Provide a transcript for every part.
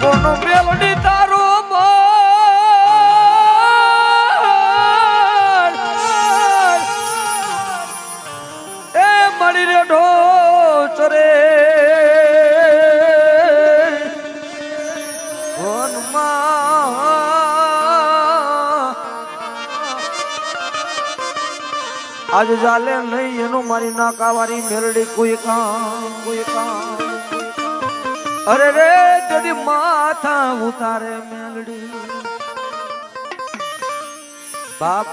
કોનો મેલડી તારો એ મળી રે ઢોચરે આજ ચાલે નહીં, એનું મારી નાકાવારી મેરડી કોઈ કામ કોઈ કામ. અરે રે તેરી માથા ઉતારે મેલડી. બાપ,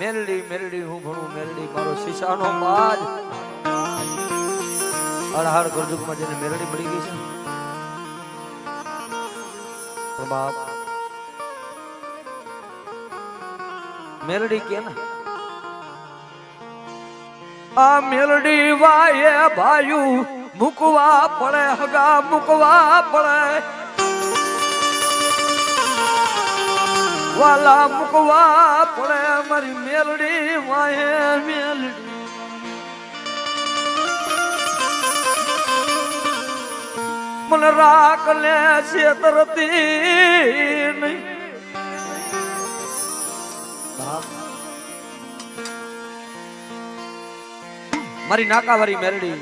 મેલડી મેલડી હું ભણું મેલડી, મારો શીશાનો બાજ અડહાડ ગરજુકમાં જેને મેલડી મળી ગઈ છે. બાપ, મેલડી કે ને આ મેલડી વાયે ભાયુ મૂકવા પડે, હગા મૂકવા પડે. વાલા મૂકવા પડે મારી મેલડી વાહે મેલડી. મને રાખ લે છેતરતી નહીં. બાપ મારી નાકાવારી મેરડી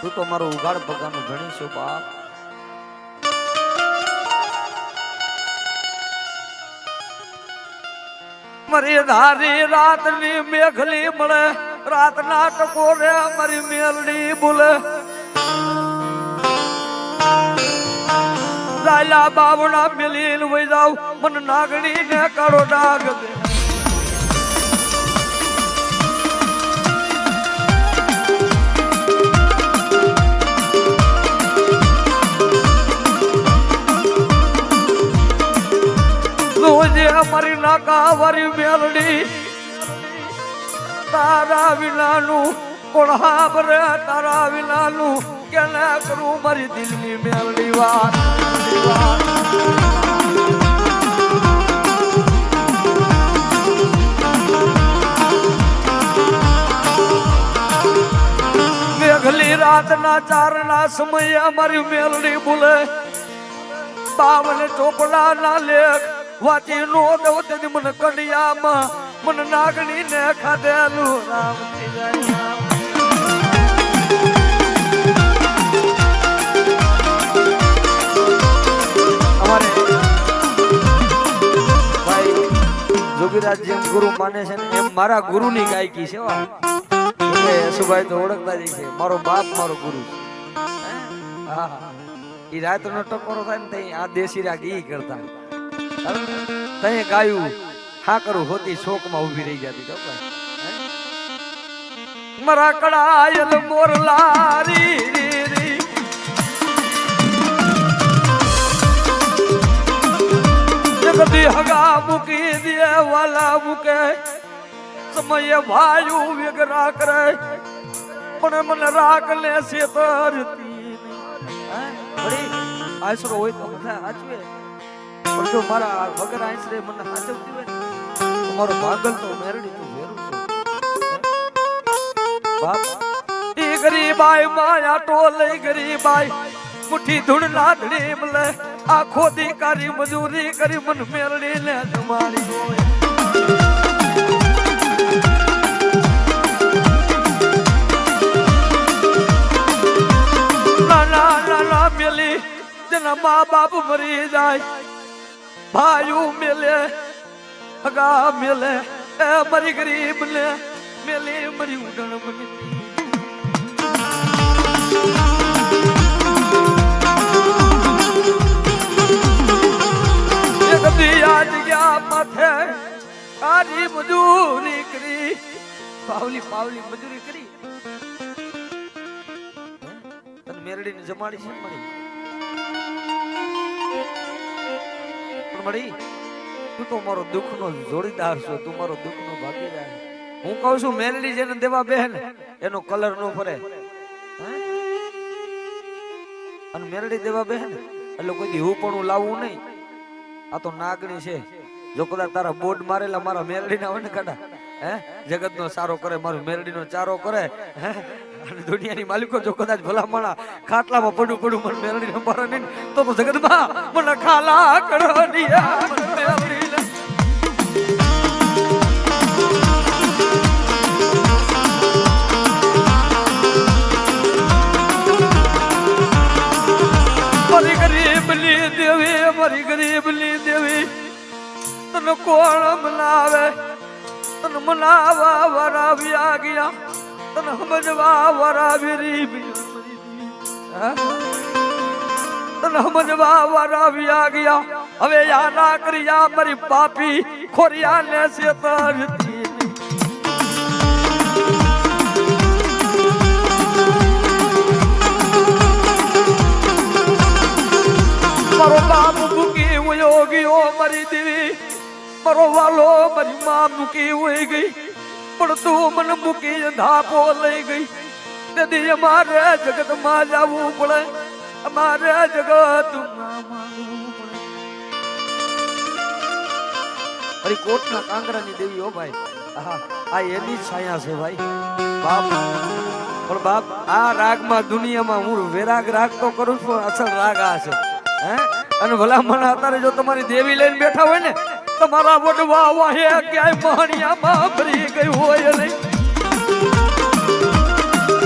તું તો મારો ઉઘાડ પગાનું ભણી છું બાપ. મરી ધારી રાતની મેઘલી મળે, રાતના ટકોરે મારી મેલડી બોલે. રાયલા બાવડા મિલીન વઈ જાવ મન નાગણી ને કાળો ડાગ દે. નાકા મેલડી, તારા વિનાનું કોણ રે, તારા વિનાનું કેને કરું મારી દિલની મેલડી વાત? મેઘલી રાતના ચારના સમયે અમારી મેલડી બોલે, બાવન ચોપડા ના લેખ વાંચી નો દવ મન કડિયામાં. મને નાગણી ને ખાધેલું રામ રામ. ભાઈ જોગીરાજ જેમ ગુરુ માને છે ને એમ મારા ગુરુની ગાયકી છે હો. યશુભાઈ તો ઓળખતા જ છે. મારો બાપ, મારો ગુરુ એ હા ઈ રાતનો ટકોરો થાય ને આ દેશી રાગ ઈ કરતા. તઈ ગાયું હા કરું હોતી શોકમાં ઊભી રહી જતી તો? મારા કડાયલ મોરલારી જગદી હગા મૂકી દે વાલા મૂકે. સમયે ભાયુ વિગરા કરે, પણ મને રાગ લે છે તરતી આશરો હોય તો બધા સાચવે જો મારા વગર આશરે મને સાચવતી હોય તો મારો ભાગલ તો મેરડી તું વેરું છે. બાપ, એ ગરીબાઈ માયા ટોલે ગરીબાઈ. મુઠી ધૂળ લાદડી મલે આખો દી મજૂરી કરી મન મેરડી ને જમાડી હોય. જેના મા બાપ મરી જાય. ભાઈઓ મેલે અગા મેલે, એ મરી ગરીબ ને મેલે મરી ઉડણ મની માથે, તારી મજૂરી કરી. પાવલી પાવલી મજૂરી કરી. મેરડીને જમાડી છે મળી મળી તું તો મારો દુઃખનો જોડીદાર છો, તું મારો દુઃખનો ભાગીદાર. હું કહું છું મેરડી જેને દેવા બેન એનો કલર નો ફરે. હે? અને મેરડી દેવા બેન એટલે કોઈ દી હું પણ લાવવું નહીં. આ તો નાગણી છે. જો કદાચ તારા બોર્ડ મારેલા મારા મેરડી ના હોય ને કાઢા હે? જગતનો સારો કરે, મારું મેરડીનો ચારો કરે, હે? અને દુનિયાની માલિકો જો કદાચ ભલામણા ખાટલામાં પડું પડું મને મેળવી નંબર નહીં, તો તો જગતમાં મને ખાલા કરો ગરીબની દેવી દેવી, તને કોણ મનાવે? તને મનાવા વરાવ્યા ગયા. તને વરાવી હા? તને સમજવા વરાવ્યા ગયા. હવે યા ના કર્યા મારી પાપી ખોરિયા ને શેતરતી મારો મૂકી વયો ગયો મારી દેવી મારો વાલો મારી માં મૂકી વહી ગઈ. પણ તું મને મૂકી ધાપો લઈ ગઈ. તેથી અમારે જગતમાં જવું પડે. અમારે જગત માનવું પડે. અરે કોટના કાંગરાની દેવી હો ભાઈ. આ એની છાયા છે ભાઈ. બાપ. પણ બાપ, આ રાગમાં દુનિયામાં હું વેરાગ રાગ તો કરું છું અસલ રાગ આ છે. હે? અને ભલા મને અત્યારે જો તમારી દેવી લઈને બેઠા હોય ને તમારા વડવા વાહે ક્યાંય મહણિયામાં ભરી ગયું હોય નહીં.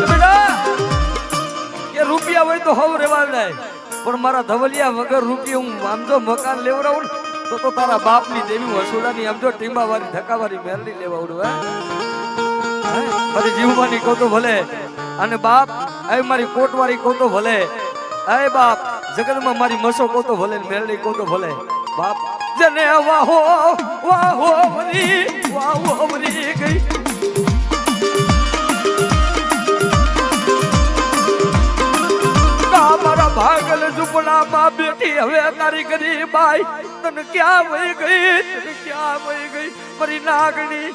બેટા, કે રૂપિયા હોય તો હવ રેવા જાય પણ મારા ધવલિયા વગર રૂપિયા હું આમ જો મકાન લેવડાવું તો તો તારા બાપની દેવી વસુડાની આમ જો ટીંબા વાળી ધક્કા વાળી મેરડી લેવાડું હે? મારી જીવવાની કહું તો ભલે. અને બાપ એ મારી કોટવાળી કહું તો ભલે. એ બાપ જગતમાં મારી મસો કહું તો ભલે મેરડી કહું તો ભલે. બાપ જને વાહો વાહો મરી વાહો મરી ગઈ. મારા ભાગલ ઝૂંપડામાં બેઠી હવે તારી ગરીબાઈ તને ક્યાં વહી ગઈ? તને ક્યાં વહી ગઈ? મારી નાગણી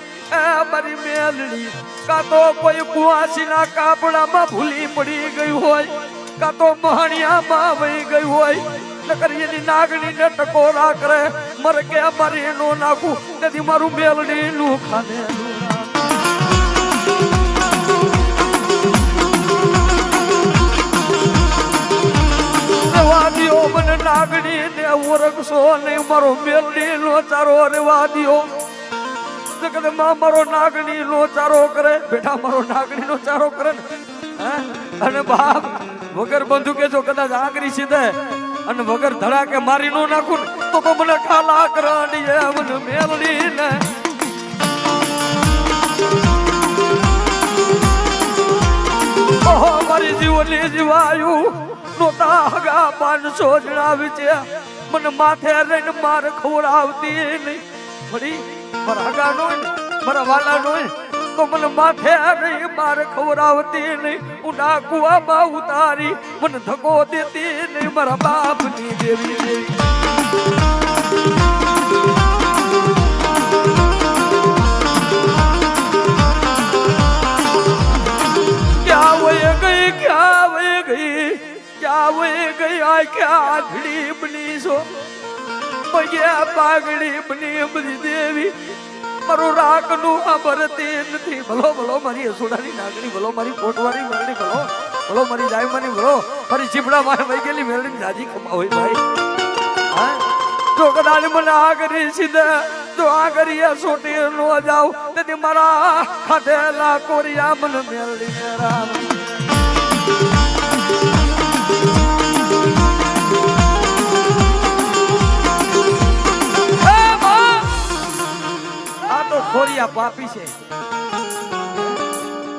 મારી મેલડી કા તો કોઈ કુવાસીના કાપડામાં ભૂલી પડી ગઈ હોય, કા તો મહાણિયામાં વહી ગઈ હોય. નકર એની નાગણી ને ટકોરા કરે. મર કે મારી નો નાખું. તેથી મારું મેલડી નું ખાને. રેવા દ્યો મને નાગણી ને ઓરખશો ને મારો મેલડી નો ચારો. રેવા દ્યો. જગતમાં મારો નાગણી નો ચારો કરે. બેટા, મારો નાગણી ચારો કરે? અને બાપ વગર બંદૂકે જો કદાચ આંગળી સીધે અને વગર ધડાકે મારી નો નાખું ને. તો મને ખાલા છે મને મેલડી ને ઓહો, મારી જીવની જીવાયું નોતા હગા પાંચસો જણાવી છે. મને માથે રહીને માર ખવડાવતી નહીં. ફરી મારા હગા નો, મારા વાલા નો, તો મને માથે રહી માર ખવડાવતી નહીં. ઊંડા કુવામાં ઉતારી, મને ધકો દેતી નહીં. મારા બાપની દેવી દેવી. આખડી બની છો? પગ્યા પાઘડી બની બધી દેવી. મારું રાકનું આભર તે નથી. ભલો ભલો, મારી અસોડાની નાગણી, ભલો, મારી પોટવાની મેળણી ભલો ભલો, મારી જાયમાની ભલો, મારી ચીપડા મારે વહી ગયેલી મેળણી જાજી ખમા હોય ભાઈ. કદાચ મને આ કરી સીધે સોટી નો જાવ. તેથી મારા કોરિયા મને તો ખોરિયા પાપી છે.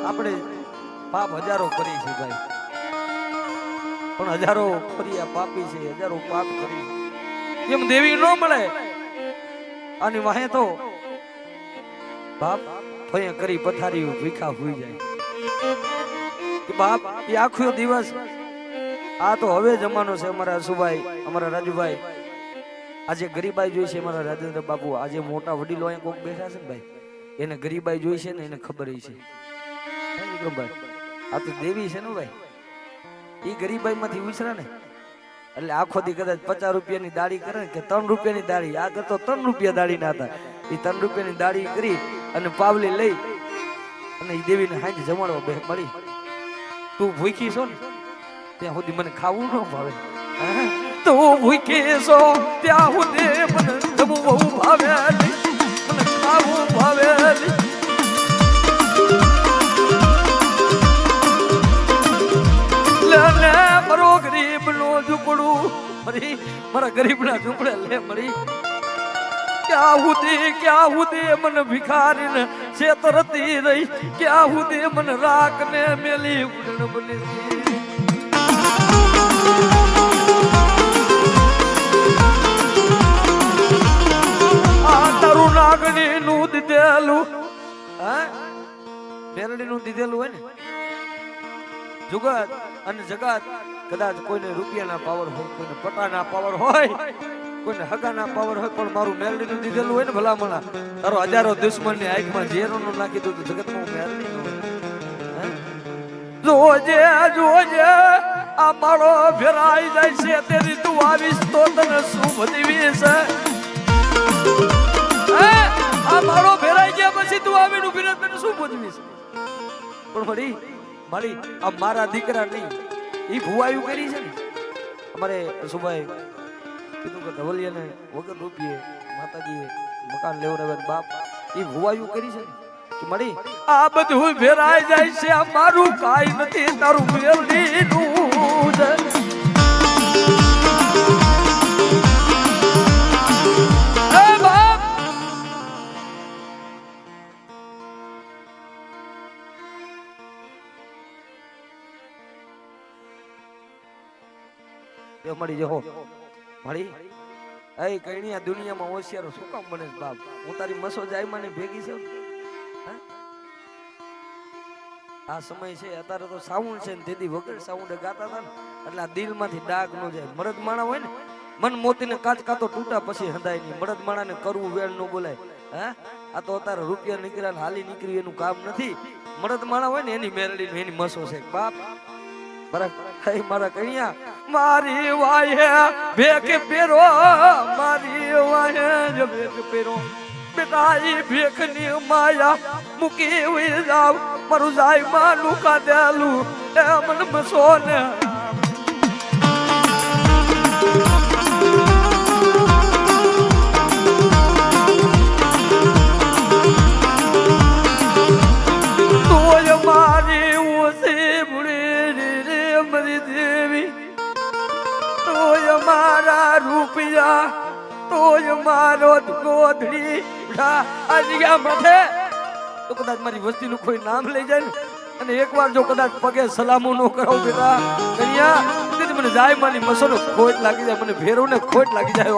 આપણે પાપ હજારો કરી છે ભાઈ. પણ હજારો ખોરિયા પાપી છે, હજારો પાપ કરી છે. એમ દેવી ન મળે. અને વાહે તો બાપ ફઈએ કરી પથારી ભીખા હોઈ જાય. બાપ એ આખો દિવસ આ તો હવે જમાનો છે અમારા સુભાઈ અમારા રાજુભાઈ. આજે ગરીબાઈ જોઈ છે અમારા રાજેન્દ્ર બાપુ. આજે મોટા વડીલો અહીંયા કોઈક બેઠા છે ને ભાઈ? એને ગરીબાઈ જોઈ છે ને એને ખબર છે. આ તો દેવી છે ને ભાઈ? એ ગરીબાઈ માંથી ઉછરા ને? એટલે આખો દી કદાચ પચાસ રૂપિયાની દાડી કરે કે ત્રણ રૂપિયાની દાડી આ કરતો ત્રણ રૂપિયા દાડી ના હતા. એ ત્રણ રૂપિયાની દાડી કરી અને પાવલી લઈ અને એ દેવીને હાંજ જમાડવા બે મળી. તું ભૂખી છો ને, ત્યાં સુધી મને ખાવું ન ભાવે. તું ભૂખી છો, ત્યાં સુધી મને જમવું બહુ ભાવે મને ખાવું ભાવે નહીં. ગરીબ નો ઝૂંપડું. મરી, મારા ગરીબ ના ઝૂંપડે લે, મરી. ક્યાં સુધી ક્યાં સુધી મને ભિખારીને છેતરતી રહી. ક્યાં સુધી મને રાખને મેલી ઉડણ બની આ નું દીધેલું, હે? નું દીધેલું હોય ને? જુગત અને જગત કદાચ કોઈને રૂપિયાના પાવર હોય, કોઈને પટાના પાવર હોય, કોઈને હગાના પાવર હોય, પણ મારું મેરડીનું દીધેલું હોય ને ભલામણા, તારો હજારો દુશ્મનની આંખમાં ઝેરોનું નાખી દઉં જગતમાં હે? જોજે જોજે, આ માળો ફેરાઈ જાય છે તેની તું આવીશ તો તને શું બદવીશ છે આ મારો ફેરાઈ ગયા પછી તું આવીને ઊભી તને શું બદવીશ પણ વળી, મારી, આ મારા દીકરા નહીં ઈ ભુવાયું કરી છે ને. અમારે સુભાઈ કીધું કે ધવલિયાને વગર રૂપિયે માતાજીએ મકાન લેવડાવે ને બાપ એ ભુવાયું કરી છે ને. મળી, આ બધું ભેરાઈ જાય છે, આ મારું કાઈ નથી, તારું મેલડીનું છે મળી જહો. ભળી? એ કઈ દુનિયામાં હોશિયાર શું કામ બને બાપ? હું તારી મસો જાયમાં ને ભેગી છું? આ સમય છે, અત્યારે તો સાઉન્ડ છે ને તેથી વગર સાઉન્ડ ગાતા હતા ને, એટલે આ દિલમાંથી ડાઘ ન જાય. મરદ માણા હોય ને, મન મોતીને કાચ કાતો તૂટા પછી હંધાય નહીં. મરદ માણાને કરવું વેળ ન બોલાય. હે? આ તો અત્યારે રૂપિયા નીકળ્યા હાલી નીકળી એનું કામ નથી. મરદ માણા હોય ને, એની મેરડી એની મસો છે. બાપ, બરાબર. મારા કણિયા મારી વાહે ભેખ પેરો, મારી વાહે ભેખ પેરો. બેટા ઈ ભેખની માયા મૂકી જાવ મારું જાય માનું કાદેલું એમ મસો ને રૂપિયા તોય મારો ગોધડી આજ્ઞા માથે તો કદાચ મારી વસ્તીનું કોઈ નામ લઈ જાય ને. અને એકવાર જો કદાચ પગે સલામો નો કરો બેટા કન્યા મને જાય મારી મસોનો ખોટ લાગી જાય, મને ભેરો ને ખોટ લાગી જાય